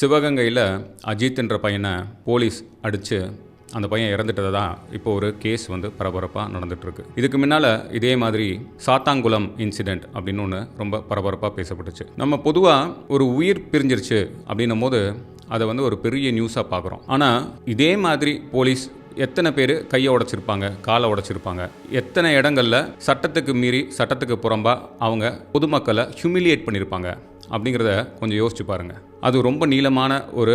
சிவகங்கையில் அஜித்ன்ற பையனை போலீஸ் அடித்து அந்த பையன் இறந்துட்டதை தான் இப்போ ஒரு கேஸ் வந்து பரபரப்பாக நடந்துகிட்ருக்கு இதுக்கு முன்னால் இதே மாதிரி சாத்தாங்குளம் இன்சிடெண்ட் அப்படின்னு ஒன்று ரொம்ப பரபரப்பாக பேசப்பட்டுச்சு. நம்ம பொதுவாக ஒரு உயிர் பிரிஞ்சிருச்சு அப்படின்னும் போது அதை வந்து ஒரு பெரிய நியூஸாக பார்க்குறோம். ஆனால் இதே மாதிரி போலீஸ் எத்தனை பேர் கையை உடைச்சிருப்பாங்க காலை உடைச்சிருப்பாங்க? எத்தனை இடங்களில் சட்டத்துக்கு மீறி சட்டத்துக்கு புறம்பாக அவங்க பொதுமக்களை ஹியூமிலியேட் பண்ணியிருப்பாங்க அப்படிங்கிறத கொஞ்சம் யோசிச்சு பாருங்கள் அது ரொம்ப நீளமான ஒரு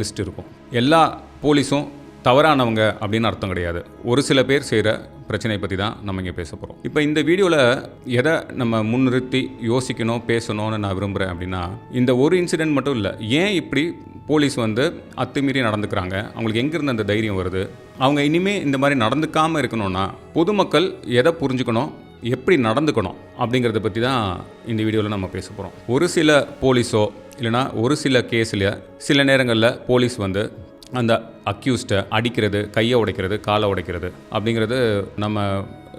லிஸ்ட் இருக்கும். எல்லா போலீஸும் தவறானவங்க அப்படின்னு அர்த்தம் கிடையாது. ஒரு சில பேர் செய்கிற பிரச்சனையை பற்றி தான் நம்ம இங்கே பேச போகிறோம் இப்போ இந்த வீடியோவில் எதை நம்ம முன்னிறுத்தி யோசிக்கணும் பேசணும்னு நான் விரும்புகிறேன் அப்படின்னா இந்த ஒரு இன்சிடென்ட் மட்டும் இல்லை ஏன் இப்படி போலீஸ் வந்து அத்துமீறி நடந்துக்கிறாங்க. அவங்களுக்கு எங்கேருந்து அந்த தைரியம் வருது? அவங்க இனிமேல் இந்த மாதிரி நடந்துக்காமல் இருக்கணும்னா பொதுமக்கள் எதை புரிஞ்சுக்கணும்? எப்படி நடந்துக்கணும்? அப்படிங்கிறத பற்றி தான் இந்த வீடியோவில் நம்ம பேச போகிறோம் ஒரு சில போலீஸோ இல்லைனா ஒரு சில கேஸில் சில நேரங்களில் போலீஸ் வந்து அந்த அக்யூஸ்டை அடிக்கிறது கையை உடைக்கிறது காலை உடைக்கிறது அப்படிங்கிறது நம்ம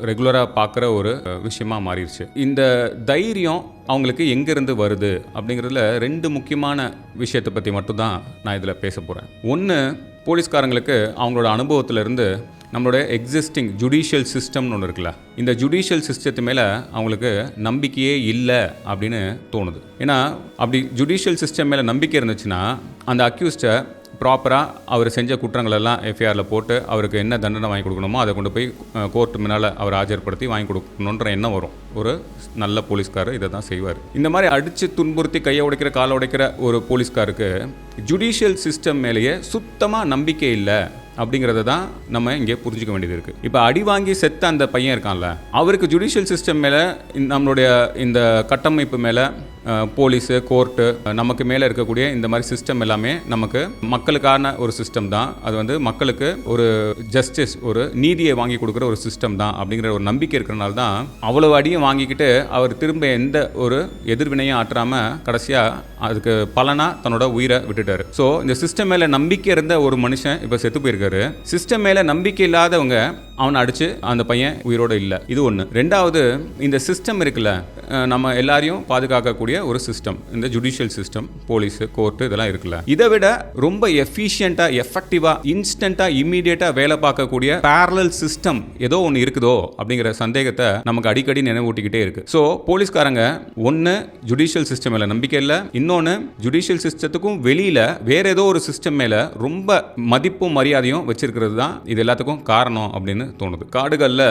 ரெகுலராக பார்க்குற ஒரு விஷயமாக மாறிடுச்சு இந்த தைரியம் அவங்களுக்கு எங்கேருந்து வருது அப்படிங்கிறதுல ரெண்டு முக்கியமான விஷயத்தை பற்றி மட்டும்தான் நான் இதில் பேச போகிறேன் ஒன்று போலீஸ்காரங்களுக்கு அவங்களோட அனுபவத்திலேருந்து நம்மளோட எக்ஸிஸ்டிங் ஜுடிஷியல் சிஸ்டம்னு ஒன்று இருக்குல்ல இந்த ஜுடிஷியல் சிஸ்டத்து மேலே அவங்களுக்கு நம்பிக்கையே இல்லை அப்படின்னு தோணுது. ஏன்னா அப்படி ஜுடிஷியல் சிஸ்டம் மேலே நம்பிக்கை இருந்துச்சுன்னா அந்த அக்யூஸ்டை ப்ராப்பராக அவர் செஞ்ச குற்றங்களெல்லாம் எஃப்ஐஆரில் போட்டு அவருக்கு என்ன தண்டனை வாங்கி கொடுக்கணுமோ அதை கொண்டு போய் கோர்ட்டு முன்னால் அவர் ஆஜர்படுத்தி வாங்கி கொடுக்கணுன்ற எண்ணம் வரும். ஒரு நல்ல போலீஸ்காரர் இதை தான் செய்வார். இந்த மாதிரி அடித்து துன்புறுத்தி கையை உடைக்கிற காலை உடைக்கிற ஒரு போலீஸ்காருக்கு ஜுடிஷியல் சிஸ்டம் மேலேயே சுத்தமாக நம்பிக்கை இல்லை அப்படிங்கிறத தான் நம்ம இங்கே புரிஞ்சுக்க வேண்டியது இருக்குது இப்போ அடி வாங்கி செத்த அந்த பையன் இருக்கான்ல அவருக்கு ஜுடிஷியல் சிஸ்டம் மேலே நம்மளுடைய இந்த கட்டமைப்பு மேலே போலீஸு கோர்ட்டு நமக்கு மேலே இருக்கக்கூடிய இந்த மாதிரி சிஸ்டம் எல்லாமே நமக்கு மக்களுக்கான ஒரு சிஸ்டம் தான். அது வந்து மக்களுக்கு ஒரு ஜஸ்டிஸ் ஒரு நீதியை வாங்கி கொடுக்குற ஒரு சிஸ்டம் தான் அப்படிங்கிற ஒரு நம்பிக்கை இருக்கிறனால தான் அவ்வளோ அடியும் வாங்கிக்கிட்டு அவர் திரும்ப எந்த ஒரு எதிர்வினையும் ஆற்றாமல் கடைசியாக அதுக்கு பலனாக தன்னோட உயிரை விட்டுட்டார். ஸோ இந்த சிஸ்டம் மேலே நம்பிக்கை இருந்த ஒரு மனுஷன் இப்போ செத்து போயிருக்காரு. சிஸ்டம் மேலே நம்பிக்கை இல்லாதவங்க அவனை அடித்து அந்த பையன் உயிரோடு இல்லை. இது ஒன்று ரெண்டாவது இந்த சிஸ்டம் இருக்குல்ல நம்ம எல்லாரையும் பாதுகாக்கக்கூடிய ஒரு சிஸ்டம் இந்த ஜுடிஷியல் சிஸ்டம் போலீஸு கோர்ட்டு இதெல்லாம் இருக்குல்ல. இதை விட ரொம்ப எஃபிஷியண்ட்டாக எஃபெக்டிவாக இன்ஸ்டண்ட்டாக இம்மீடியட்டாக வேலை பார்க்கக்கூடிய பேரலல் சிஸ்டம் ஏதோ ஒன்று இருக்குதோ அப்படிங்கிற சந்தேகத்தை நமக்கு அடிக்கடி நினைவூட்டிக்கிட்டே இருக்கு. ஸோ போலீஸ்காரங்க ஒன்று ஜுடிஷியல் சிஸ்டம் மேலே நம்பிக்கை இல்லை. இன்னொன்று ஜுடிஷியல் சிஸ்டத்துக்கும் வெளியில் வேற ஏதோ ஒரு சிஸ்டம் மேலே ரொம்ப மதிப்பும் மரியாதையும் வச்சிருக்கிறது தான் இது எல்லாத்துக்கும் காரணம் அப்படின்னு தோணுது. காடுகளில்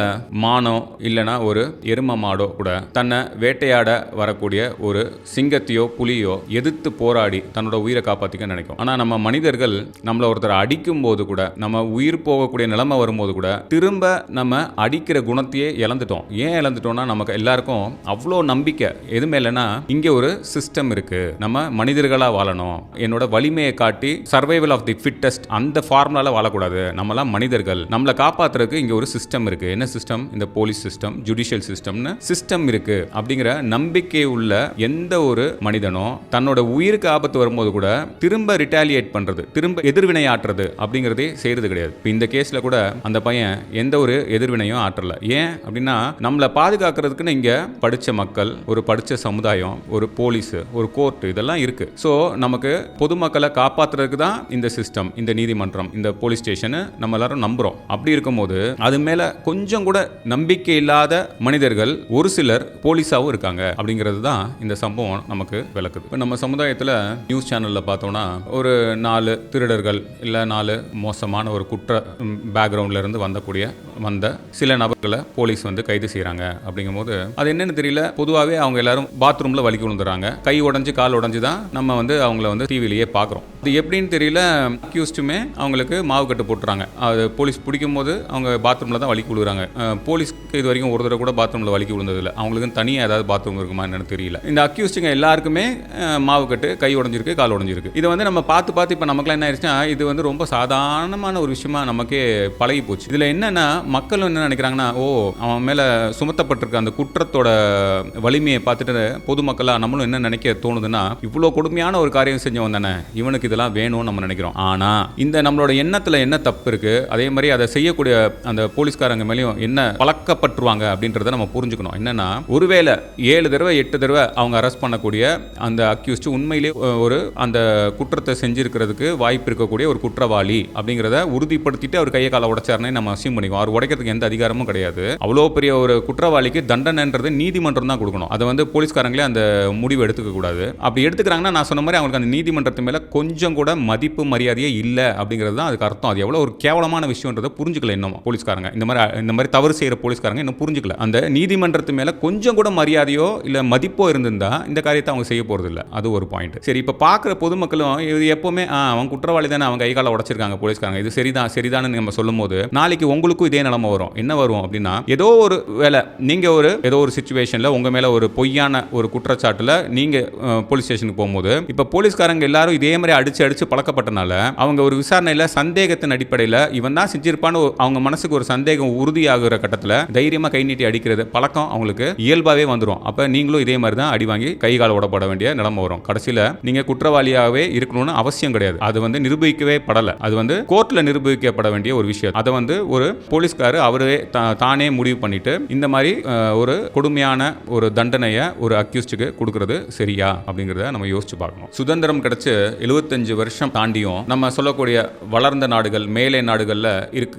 மானோ இல்லைனா ஒரு எரும மாடோ கூட தன்னை வேட்டையாட வரக்கூடிய ஒரு சிங்கத்தையோ புலியோ எதிர்த்து போராடி தன்னோட உயிரை காப்பாற்றிக்க நினைக்கும். ஆனால் நம்ம மனிதர்கள் நம்மளை ஒருத்தர் அடிக்கும் போது கூட நம்ம உயிர் போகக்கூடிய நிலைமை வரும்போது கூட திரும்ப நம்ம அடிக்கிற குணத்தையே இழந்துட்டோம். ஏன் இழந்துட்டோம்னா நமக்கு எல்லாருக்கும் அவ்வளோ நம்பிக்கை. எது மேலனா இங்கே ஒரு சிஸ்டம் இருக்கு. நம்ம மனிதர்களாக வாழணும். என்னோட வலிமையை காட்டி சர்வைவல் ஆஃப் தி ஃபிட்டஸ்ட் அந்த ஃபார்முலால வாழக்கூடாது. நம்மளாம் மனிதர்கள். நம்மளை காப்பாத்துறதுக்கு இங்கே ஒரு சிஸ்டம் இருக்குது என்ன சிஸ்டம் இந்த போலீஸ் சிஸ்டம் ஜுடிஷியல் சிஸ்டம்னு சிஸ்டம் இருக்குது அப்படிங்கிற நம்பிக்கை உள்ள எந்த ஒரு மனிதனோ தன்னோட உயிருக்கு ஆபத்து வரும்போது கூட திரும்ப ரிட்டாலியேட் பண்ணுறது திரும்ப எதிர்வினை ஆற்றுறது அப்படிங்கிறதே செய்கிறது கிடையாது. இப்போ இந்த கேஸில் கூட அந்த பையன் எந்த ஒரு எதிர்வினையும் ஆற்றல. ஏன் அப்படின்னா நம்மளை பாதுகாக்கிறதுக்குன்னு இங்கே படித்த மக்கள் ஒரு படித்த சமுதாயம் ஒரு போலீஸ் ஒரு கோர்ட் இதெல்லாம் இருக்குது ஸோ நமக்கு பொதுமக்களை காப்பாற்றுறதுக்கு தான் இந்த சிஸ்டம் இந்த நீதிமன்றம் இந்த போலீஸ் ஸ்டேஷன் நம்ம எல்லாரும் நம்புகிறோம் அப்படி இருக்கும்போது அது மேல கொஞ்சம் கூட நம்பிக்கை இல்லாத மனிதர்கள் ஒரு சிலர் போலீஸாவும் இருக்காங்க அப்படிங்கிறது தான் இந்த சம்பவம் நமக்கு விளக்குது. இப்போ நம்ம சமுதாயத்தில் நியூஸ் சேனலில் பார்த்தோம்னா ஒரு நாலு திருடர்கள் இல்லை நாலு மோசமான ஒரு குற்ற பேக்ரவுண்ட்ல இருந்து வந்தக்கூடிய வந்த சில நபர்களை போலீஸ் வந்து கைது செய்கிறாங்க அப்படிங்கும்போது அது என்னன்னு தெரியல. பொதுவாகவே அவங்க எல்லாரும் பாத்ரூமில் வலிக்கு விழுந்துறாங்க. கை உடஞ்சி கால் உடஞ்சி தான் நம்ம வந்து அவங்கள வந்து டிவிலேயே பார்க்குறோம் அது எப்படின்னு தெரியல. அக்யூஸ்டுமே அவங்களுக்கு மாவு கட்டு போட்டுறாங்க. அது போலீஸ் பிடிக்கும் போது அவங்க பாத்ரூமில் தான் வலிக்கு விழுகிறாங்க. போலீஸ்க்கு இது வரைக்கும் ஒரு தடவை கூட பாத்ரூமில் வலிக்கு விழுந்ததில்லை. அவங்களுக்கு தனியாக ஏதாவது பாத்ரூம் இருக்குமா என்னன்னு தெரியல. இந்த அக்யூஸ்டுங்க எல்லாருக்குமே மாவுக்கட்டு மாவு கட்டு கை உடஞ்சிருக்கு கால் உடஞ்சிருக்கு. இது வந்து நம்ம பார்த்து பார்த்து இப்போ நமக்குலாம் என்ன ஆயிடுச்சுன்னா இது வந்து ரொம்ப சாதாரணமான ஒரு விஷயமா நமக்கே பழகி போச்சு. இதில் என்னென்னா மக்கள் என்ன நினைக்கிறாங்கன்னா ஓ அவன் மேலே சுமத்தப்பட்டிருக்க அந்த குற்றத்தோட வலிமையை பார்த்துட்டு பொதுமக்களாக நம்மளும் என்ன நினைக்க தோணுதுன்னா இவ்வளோ கொடுமையான ஒரு காரியம் செஞ்சவன் தானே. இவனுக்கு இதெல்லாம் வேணும்னு நம்ம நினைக்கிறோம். ஆனால் இந்த நம்மளோட எண்ணத்தில் என்ன தப்பு இருக்குது அதே மாதிரி அதை செய்யக்கூடிய அந்த அந்த போலீஸ்காரங்க மேலேயும் என்ன பழக்கப்பட்டுருவாங்க அப்படின்றத நம்ம புரிஞ்சுக்கணும். என்னன்னா ஒருவேளை ஏழு தடவை எட்டு தடவை அவங்க அரெஸ்ட் பண்ணக்கூடிய அந்த அக்யூஸ்ட் உண்மையிலே ஒரு அந்த குற்றத்தை செஞ்சிருக்கிறதுக்கு வாய்ப்பு இருக்கக்கூடிய ஒரு குற்றவாளி அப்படிங்கிறத உறுதிப்படுத்திட்டு அவர் கையை காலை உடைச்சாருன்னு நம்ம அசியம் பண்ணிக்குவோம். அவர் உடைக்கிறதுக்கு எந்த அதிகாரமும் கிடையாது. அவ்வளோ பெரிய ஒரு குற்றவாளிக்கு தண்டனைன்றது நீதிமன்றம் தான் கொடுக்கணும். அதை வந்து போலீஸ்காரங்களே அந்த முடிவு எடுத்துக்க கூடாது. அப்படி எடுத்துக்கிறாங்கன்னா நான் சொன்ன மாதிரி அவங்களுக்கு அந்த நீதிமன்றத்து மேலே கொஞ்சம் கூட மதிப்பு மரியாதையே இல்லை அப்படிங்கிறது தான் அதுக்கு அர்த்தம். அது எவ்வளோ ஒரு கேவலமான விஷயன்றதை புரிஞ்சுக்கல இன்னும். போலீஸ்காரங்க. இந்த மாதிரி இந்த மாதிரி தவறு செய்கிற போலீஸ்காரங்க இன்னும் புரிஞ்சுக்கல. அந்த நீதிமன்றத்து மேலே கொஞ்சம் கூட மரியாதையோ இல்லை மதிப்போ இருந்திருந்தா இந்த காரியத்தை அவங்க செய்ய போகிறது இல்லை அது ஒரு பாயிண்ட் சரி இப்போ பார்க்குற பொதுமக்களும் இது எப்போவுமே அவன் குற்றவாளி தானே அவங்க கைகால உடச்சிருக்காங்க போலீஸ்காரங்க. இது சரிதான் சரிதான்னு நம்ம சொல்லும் போது நாளைக்கு உங்களுக்கும் இதே நிலைமை வரும். என்ன வரும் அப்படின்னா ஏதோ ஒரு வேலை நீங்கள் ஒரு ஏதோ ஒரு சுச்சுவேஷனில் உங்கள் மேலே ஒரு பொய்யான ஒரு குற்றச்சாட்டில் நீங்கள் போலீஸ் ஸ்டேஷனுக்கு போகும்போது இப்போ போலீஸ்காரங்க எல்லாரும் இதே மாதிரி அடிச்சு அடிச்சு பழக்கப்பட்டனால அவங்க ஒரு விசாரணையில் சந்தேகத்தின் அடிப்படையில் இவன் தான் செஞ்சிருப்பான்னு அவங்க மனசு மனசுக்கு ஒரு சந்தேகம் உறுதியாகிற கட்டத்தில் தைரியமாக கை நீட்டி அடிக்கிறது பழக்கம் அவங்களுக்கு. இயல்பாகவே வந்துடும் அப்போ நீங்களும் இதே மாதிரி தான் அடி வாங்கி கை கால உடப்பட வேண்டிய நிலைமை வரும். கடைசியில் நீங்கள் குற்றவாளியாகவே இருக்கணும்னு அவசியம் கிடையாது. அது வந்து நிரூபிக்கவே படலை. அது வந்து கோர்ட்டில் நிரூபிக்கப்பட வேண்டிய ஒரு விஷயம். அதை வந்து ஒரு போலீஸ்கார் அவரே தானே முடிவு பண்ணிட்டு இந்த மாதிரி ஒரு கொடுமையான ஒரு தண்டனையை ஒரு அக்யூஸ்டுக்கு கொடுக்கறது சரியா அப்படிங்கிறத நம்ம யோசிச்சு பார்க்கணும். சுதந்திரம் கிடைச்சு எழுபத்தஞ்சு வருஷம் தாண்டியும் நம்ம சொல்லக்கூடிய வளர்ந்த நாடுகள் மேலை நாடுகளில் இருக்க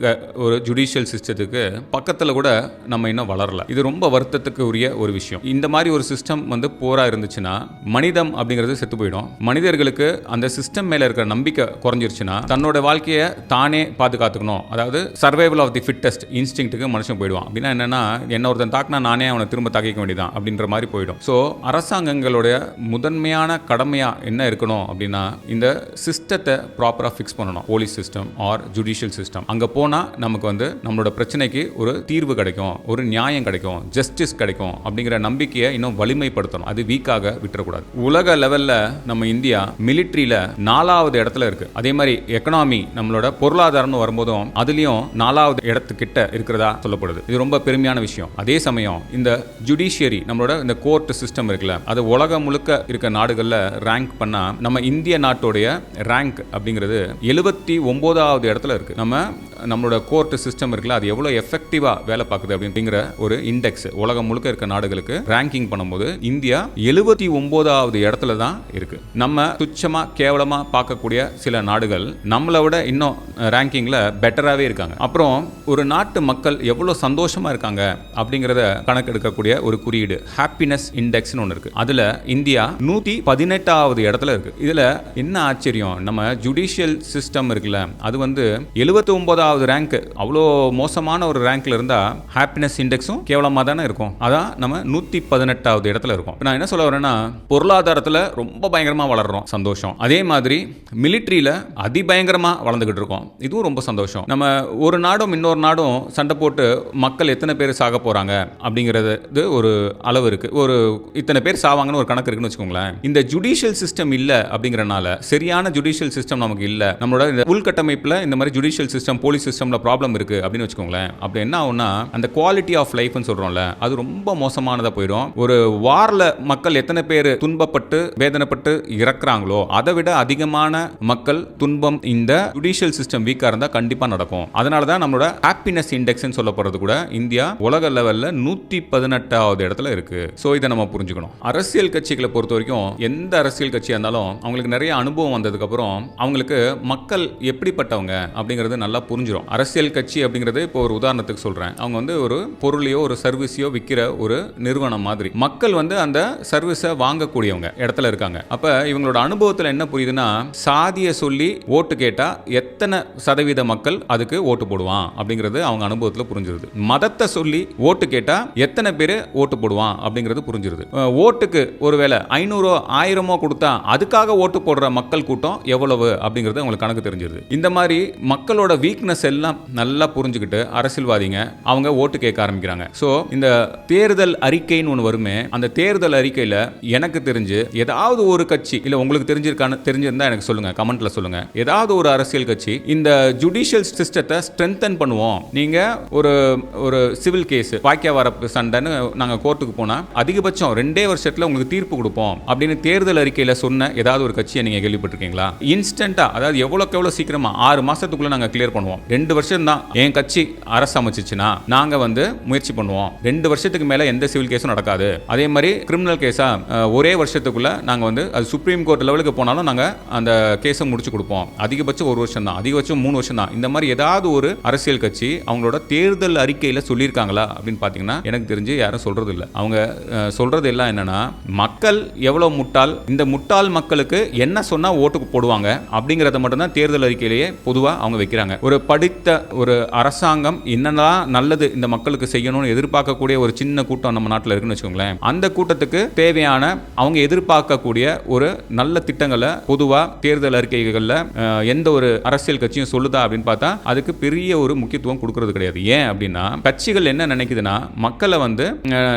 ஒரு ஜுடிஷியல் சிஸ்டத்துக்கு பக்கத்தில் கூட நம்ம இன்னும் வளரல. இது ரொம்ப வருத்தத்துக்கு உரிய ஒரு விஷயம். இந்த மாதிரி ஒரு சிஸ்டம் வந்து போராக இருந்துச்சுன்னா மனிதம் அப்படிங்கிறது செத்து போயிடும். மனிதர்களுக்கு அந்த சிஸ்டம் மேலே இருக்கிற நம்பிக்கை குறைஞ்சிருச்சுன்னா தன்னோட வாழ்க்கையை தானே பாதுகாத்துக்கணும். அதாவது சர்வைவல் ஆஃப் தி ஃபிட்டஸ்ட் இன்ஸ்டிங்ட்டுக்கு மனுஷன் போயிடுவான். அப்படின்னா என்னன்னா என்ன ஒருத்தன் தாக்குனா நானே அவனை திரும்ப தாக்கிக்க வேண்டியதான் அப்படின்ற மாதிரி போயிடும். ஸோ அரசாங்கங்களுடைய முதன்மையான கடமையாக என்ன இருக்கணும் அப்படின்னா இந்த சிஸ்டத்தை ப்ராப்பராக ஃபிக்ஸ் பண்ணணும். Police system or judicial system அங்கே போனால் நமக்கு வந்து நம்மளோட பிரச்சனைக்கு ஒரு தீர்வு கிடைக்கும் ஒரு நியாயம் கிடைக்கும் ஜஸ்டிஸ் கிடைக்கும் அப்படிங்கிற நம்பிக்கையை இன்னும் வலிமைப்படுத்தணும். அது வீக்காக விட்டுறக்கூடாது. உலக லெவலில் நம்ம இந்தியா மிலிட்ரியில் நாலாவது இடத்துல இருக்கு. அதே மாதிரி எக்கனாமி நம்மளோட பொருளாதாரம்னு வரும்போதும் அதுலேயும் நாலாவது இடத்துக்கிட்ட இருக்கிறதா சொல்லப்படுது. இது ரொம்ப பெருமையான விஷயம். அதே சமயம் இந்த ஜுடிஷியரி நம்மளோட இந்த கோர்ட் சிஸ்டம் இருக்குல்ல அது உலகம் முழுக்க இருக்க நாடுகளில் ரேங்க் பண்ணா நம்ம இந்திய நாட்டோடைய ரேங்க் அப்படிங்கிறது எழுபத்தி ஒன்பதாவது இடத்துல இருக்கு. நம்ம நம்மளோட கோர்ட் சிஸ்டம் இருக்குல்ல அது எவ்வளோ எஃபெக்டிவாக வேலை பார்க்குது அப்படிங்கிற ஒரு இண்டெக்ஸ் உலகம் முழுக்க இருக்க நாடுகளுக்கு ரேங்கிங் பண்ணும்போது இந்தியா எழுபத்தி ஒன்பதாவது இடத்துல தான் இருக்கு. நம்ம துச்சமா கேவலமா பார்க்கக்கூடிய சில நாடுகள் நம்மளை விட இன்னும் ரேங்கிங்ல பெட்டராகவே இருக்காங்க. அப்புறம் ஒரு நாட்டு மக்கள் எவ்வளோ சந்தோஷமா இருக்காங்க அப்படிங்கிறத கணக்கெடுக்கக்கூடிய ஒரு குறியீடு ஹாப்பினஸ் இண்டெக்ஸ்னு ஒன்று இருக்கு. அதுல இந்தியா நூற்றி பதினெட்டாவது இடத்துல இருக்கு. இதுல என்ன ஆச்சரியம்? நம்ம ஜுடிஷியல் சிஸ்டம் இருக்குல்ல அது வந்து எழுபத்தி ஒன்பதாவது ரேங்க் அவ்வளோ மோசமான ஒரு ரேங்க்ல இருந்தா ஹாப்பினஸ் இண்டெக்ஸும் கேவலமாக தானே இருக்கும். அதான் நம்ம நூற்றி பதினெட்டாவது இடத்துல இருக்கும். நான் என்ன சொல்ல வரேன்னா பொருளாதாரத்தில் ரொம்ப பயங்கரமாக வளர்றோம் சந்தோஷம். அதே மாதிரி மிலிட்ரியில் அதிபயங்கரமாக வளர்ந்துக்கிட்டு இருக்கோம். இதுவும் ரொம்ப சந்தோஷம். நம்ம ஒரு நாடும் இன்னொரு நாடும் சண்டை போட்டு மக்கள் எத்தனை பேர் சாக போகிறாங்க அப்படிங்கிறது இது ஒரு அளவு இருக்குது ஒரு இத்தனை பேர் சாவாங்கன்னு ஒரு கணக்கு இருக்குன்னு வச்சுக்கோங்களேன். இந்த ஜுடிஷியல் சிஸ்டம் இல்லை அப்படிங்கிறனால சரியான ஜுடிஷியல் சிஸ்டம் நமக்கு இல்லை. நம்மளோட உள்கட்டமைப்பில் இந்த மாதிரி ஜுடிஷியல் சிஸ்டம் போலீஸ் சிஸ்டமில் ப்ராப்ளம் இருக்குது அப்படின்னு வச்சுக்கோங்களேன். அப்படி என்ன ஆகும்னா அந்த குவாலிட்டி ஆஃப் லைஃப்னு சொல்கிறோம்ல அது ரொம்ப மோசமானதாக போயிடும். ஒரு வாரில் மக்கள் எத்தனை பேர் துன்பப்பட்டு வேதனைப்பட்டு இறக்குறாங்களோ அதை விட அதிகமான மக்கள் துன்பம் இந்த ஜுடிஷியல் சிஸ்டம் வீக்காக இருந்தால் கண்டிப்பாக நடக்கும். அதனால தான் நம்மளோட ஹாப்பினஸ் இண்டெக்ஸ்னு சொல்லப்படுறது கூட இந்தியா உலக லெவலில் நூற்றி பதினெட்டாவது இடத்துல இருக்கு. ஸோ இதை நம்ம புரிஞ்சுக்கணும். அரசியல் கட்சிகளை பொறுத்த வரைக்கும் எந்த அரசியல் கட்சியாக இருந்தாலும் அவங்களுக்கு நிறைய அனுபவம் வந்ததுக்கப்புறம் அவங்களுக்கு மக்கள் எப்படிப்பட்டவங்க அப்படிங்கிறது நல்லா புரிஞ்சிடும் அரசியல் கட்சி அப்படிங்கிறது இப்போ ஒரு உதாரணத்துக்கு சொல்கிறேன் அவங்க வந்து ஒரு பொருளையோ ஒரு சர்வீஸையோ விற்கிற ஒரு நிறுவனம் மாதிரி. மக்கள் வந்து அந்த சர்வீஸை வாங்கக்கூடியவங்க இடத்துல இருக்காங்க. அப்போ இவங்களோட அனுபவத்தில் என்ன புரியுதுன்னா சாதியை சொல்லி ஓட்டு கேட்டால் எத்தனை சதவீத மக்கள் அதுக்கு ஓட்டு போடுவான் அப்படிங்கிறது அவங்க அனுபவத்தில் புரிஞ்சிருது. மதத்தை சொல்லி ஓட்டு கேட்டால் எத்தனை பேர் ஓட்டு போடுவான் அப்படிங்கிறது புரிஞ்சிருது. ஓட்டுக்கு ஒருவேளை ஐநூறோ ஆயிரமோ கொடுத்தா அதுக்காக ஓட்டு போடுற மக்கள் கூட்டம் எவ்வளவு அப்படிங்கிறது அவங்களுக்கு கணக்கு தெரிஞ்சிருது. இந்த மாதிரி மக்களோட வீக்னஸ் எல்லாம் நல்லா புரிஞ்சுக்கிட்டு அரசியல்வாதிங்க அவங்க ஓட்டு கேட்க ஆரம்பிக்கிறாங்க. ஸோ இந்த தேர்தல் அறிக்கைன்னு ஒன்று வருமே அந்த தேர்தல் அறிக்கையில் எனக்கு தெரிஞ்சு ஏதாவது ஒரு கட்சி இல்லை உங்களுக்கு தெரிஞ்சிருக்கான்னு தெரிஞ்சிருந்தா எனக்கு சொல்லுங்க கமெண்ட்ல சொல்லுங்க. ஏதாவது ஒரு அரசியல் கட்சி இந்த ஜுடிஷியல் சிஸ்டத்தை ஸ்ட்ரென்தன் பண்ணுவோம். நீங்க ஒரு ஒரு சிவில் கேஸ் வாக்கிய வரப்பு சண்டைன்னு நாங்கள் கோர்ட்டுக்கு போனால் அதிகபட்சம் ரெண்டே வருஷத்தில் உங்களுக்கு தீர்ப்பு கொடுப்போம். அப்படின்னு தேர்தல் அறிக்கையில் சொன்ன ஏதாவது ஒரு கட்சியை நீங்கள் கேள்விப்பட்டிருக்கீங்களா? இன்ஸ்டண்ட்டாக அதாவது எவ்வளோக்கு எவ்வளோ சீக்கிரமாக ஆறு மாதத்துக்குள்ளே நாங்கள் கிளியர் பண்ணுவோம். ரெண்டு வருஷம் தான் என் கட்சி அரசு அமைச்சிச்சுன்னா நாங்கள் வந்து முயற்சி பண்ணுவோம். ரெண்டு வருஷத்துக்கு மேலே எந்த சிவில் கேஸும் நடக்காது. அதே மாதிரி கிரிமினல் கேஸாக ஒரே வருஷத்துக்குள்ள நாங்கள் வந்து அது சுப்ரீம் கோர்ட் லெவலுக்கு போனாலும் நாங்கள் அந்த கேஸை முடிச்சு கொடுப்போம். அதிகபட்சம் ஒரு வருஷம் தான் அதிகபட்சம் மூணு வருஷம் தான் இந்த மாதிரி ஏதாவது ஒரு அரசியல் கட்சி அவங்களோட தேர்தல் அறிக்கையில் சொல்லியிருக்காங்களா அப்படின்னு பார்த்தீங்கன்னா எனக்கு தெரிஞ்சு யாரும் சொல்றது இல்லை அவங்க சொல்கிறது சொல்றது எல்லாம் என்னன்னா மக்கள் எவ்வளோ முட்டாள் இந்த முட்டாள் மக்களுக்கு என்ன சொன்னால் ஓட்டுக்கு போடுவாங்க அப்படிங்கிறத மட்டும்தான் தேர்தல் அறிக்கையிலேயே பொதுவாக அவங்க வைக்கிறாங்க. ஒரு படித்த ஒரு அரசாங்கம் என்னெல்லாம் நல்லது இந்த மக்களுக்கு செய்யணும்னு எதிர்பார்க்கக்கூடிய ஒரு சின்ன கூட்டம் நம்ம நாட்டில் இருக்குன்னு வச்சுக்கோங்களேன். அந்த கூட்டத்துக்கு தேவையான அவங்க எதிர்பார்க்கக்கூடிய ஒரு நல்ல திட்டங்களை பொதுவாக தேர்தல் அறிக்கைகளில் எந்த ஒரு அரசியல் கட்சியும் சொல்லுதா அப்படின்னு பார்த்தா அதுக்கு பெரிய ஒரு முக்கியத்துவம் கொடுக்கறது கிடையாது. ஏன் அப்படின்னா கட்சிகள் என்ன நினைக்குதுன்னா மக்களை வந்து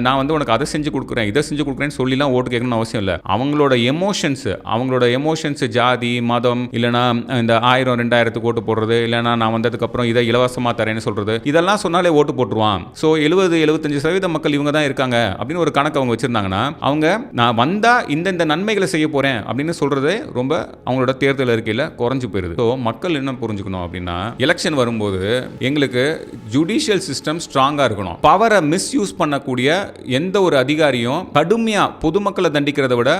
நான் வந்து உனக்கு அதை செஞ்சு கொடுக்குறேன் இதை செஞ்சு கொடுக்குறேன்னு சொல்லிலாம் ஓட்டு கேட்கணும்னு அவசியம் இல்லை. அவங்களோட எமோஷன்ஸ் அவங்களோட எமோஷன்ஸ் ஜாதி மதம் இல்லைனா இந்த ஆயிரம் ரெண்டாயிரத்துக்கு ஓட்டு போடுறது இல்லைனா நான் வந்ததுக்கப்புறம் இதை இலவசமாக தரேன்னு சொல்கிறது இதெல்லாம் சொன்னாலே ஓட்டு போட்டுருவான். ஸோ எழுபது எழுபத்தஞ்சு சதவீத மக்கள் இவங்க தான் இருக்காங்க அப்படின்னு ஒரு கணக்கு அவங்க வச்சுருந்தாங்கன்னா அவங்க நான் வந்தால் இந்த இந்த நன்மைகளை செய்ய போகிறேன் அப்படின்னு சொல்கிறதே ரொம்ப அவங்களோட தேர்தல் அறிக்கையில் குறைஞ்சு போயிருது. ஸோ மக்கள் என்ன புரிஞ்சுக்கணும் அப்படின்னா எலெக்ஷன் வரும்போது எங்களுக்கு ஜுடிஷியல் சிஸ்டம் ஸ்ட்ராங்காக இருக்கணும். பவரை மிஸ்யூஸ் பண்ணக்கூடிய எந்த ஒரு அதிகாரியும் கடுமையாக பொதுமக்களை தண்டிக்கிறத விட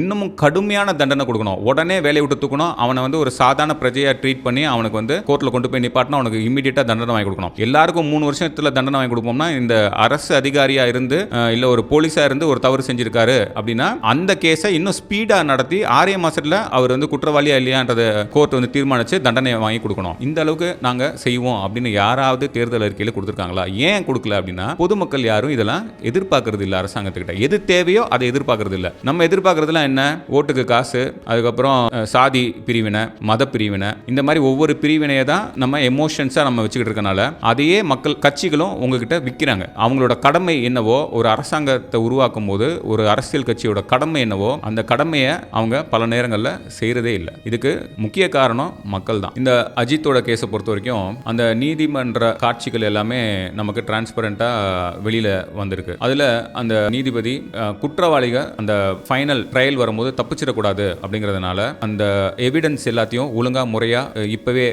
இன்னமும் கடுமையான தண்டனை கொடுக்கணும். உடனே வேலையை விட்டு தூக்கணும். அவனை வந்து ஒரு சாதாரண பிரஜையாக ட்ரீட் பண்ணி அவனுக்கு வந்து கோர்ட்டில் கொண்டு போய் நிப்பாட்டினா அவனுக்கு இமீடியட்டாக தண்டனை வாங்கி கொடுக்கணும். எல்லாருக்கும் மூணு வருஷத்தில் தண்டனை வாங்கி கொடுப்போம்னா இந்த அரசு அதிகாரியாக இருந்து இல்லை இல்ல ஒரு போலீஸாக இருந்து ஒரு தவறு செஞ்சிருக்காரு அப்படின்னா அந்த கேஸை இன்னும் ஸ்பீடாக நடத்தி ஆறே மாசத்துல அவர் வந்து குற்றவாளியா இல்லையான்றத கோர்ட் வந்து தீர்மானிச்சு தண்டனை வாங்கி கொடுக்கணும். இந்த அளவுக்கு நாங்க செய்வோம் அப்படின்னு யாராவது தேர்தல் அறிக்கையில் கொடுத்துருக்காங்களா? ஏன் கொடுக்கல அப்படின்னா பொதுமக்கள் யாரும் இதெல்லாம் எதிர்பார்க்கறது இல்லை அரசாங்கத்துக்கிட்ட. எது தேவையோ அதை எதிர்பார்க்கறது இல்லை. நம்ம எதிர்பார்க்கறதுலாம் என்ன? ஓட்டுக்கு காசு அதுக்கப்புறம் சாதி பிரிவினை மத பிரிவினை இந்த மாதிரி ஒவ்வொரு பிரிவினையை தான் நம்ம எமோஷன்ஸாக நம்ம வச்சு வச்சுக்கிட்டு இருக்கனால அதையே மக்கள் கட்சிகளும் உங்ககிட்ட விற்கிறாங்க அவங்களோட கடமை என்னவோ ஒரு அரசாங்கத்தை உருவாக்கும் போது ஒரு அரசியல் கட்சியோட கடமை என்னவோ அந்த கடமையை அவங்க பல நேரங்களில் செய்கிறதே இல்லை. இதுக்கு முக்கிய காரணம் மக்கள் தான். இந்த அஜித்தோட கேஸை பொறுத்த வரைக்கும் அந்த நீதிமன்ற காட்சிகள் எல்லாமே நமக்கு டிரான்ஸ்பரண்ட்டாக வெளியில் வந்திருக்கு. அதில் அந்த நீதிபதி குற்றவாளிகள் அந்த ஃபைனல் ட்ரையல் வரும்போது தப்பிச்சிடக்கூடாது அப்படிங்கிறதுனால அந்த எவிடன்ஸ் எல்லாத்தையும் ஒழுங்காக முறையாக இப்போவே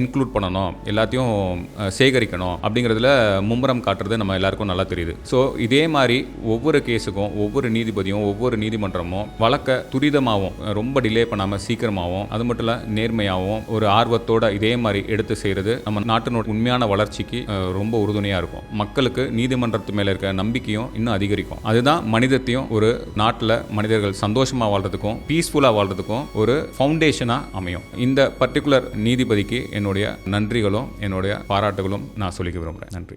இன்க்ளூட் பண்ணணும். எல்லாத்தையும் சேகரிக்கணும் அப்படிங்கிறதுல மும்முரம் காட்டுறது நம்ம எல்லாருக்கும் நல்லா தெரியுது. ஸோ இதே மாதிரி ஒவ்வொரு கேஸுக்கும் ஒவ்வொரு நீதிபதியும் ஒவ்வொரு நீதிமன்றமும் வழக்க துரிதமாகவும் ரொம்ப டிலே பண்ணாமல் சீக்கிரமாகவும் அது மட்டும் இல்லை நேர்மையாகவும் ஒரு ஆர்வத்தோட இதே மாதிரி எடுத்து செய்கிறது நம்ம நாட்டினோட உண்மையான வளர்ச்சிக்கு ரொம்ப உறுதுணையாக இருக்கும். மக்களுக்கு நீதிமன்றத்து மேலே இருக்க நம்பிக்கையும் இன்னும் அதிகரிக்கும். அதுதான் மனிதத்தையும் ஒரு நாட்டில் மனிதர்கள் சந்தோஷமாக வாழ்றதுக்கும் பீஸ்ஃபுல்லாக வாழ்றதுக்கும் ஒரு ஃபவுண்டேஷனாக அமையும். இந்த பர்டிகுலர் நீதிபதிக்கு என்னுடைய நன்றிகளும் என்னுடைய பாராட்டுகளும் நான் சொல்லிக்க விரும்புகிறேன். நன்றி.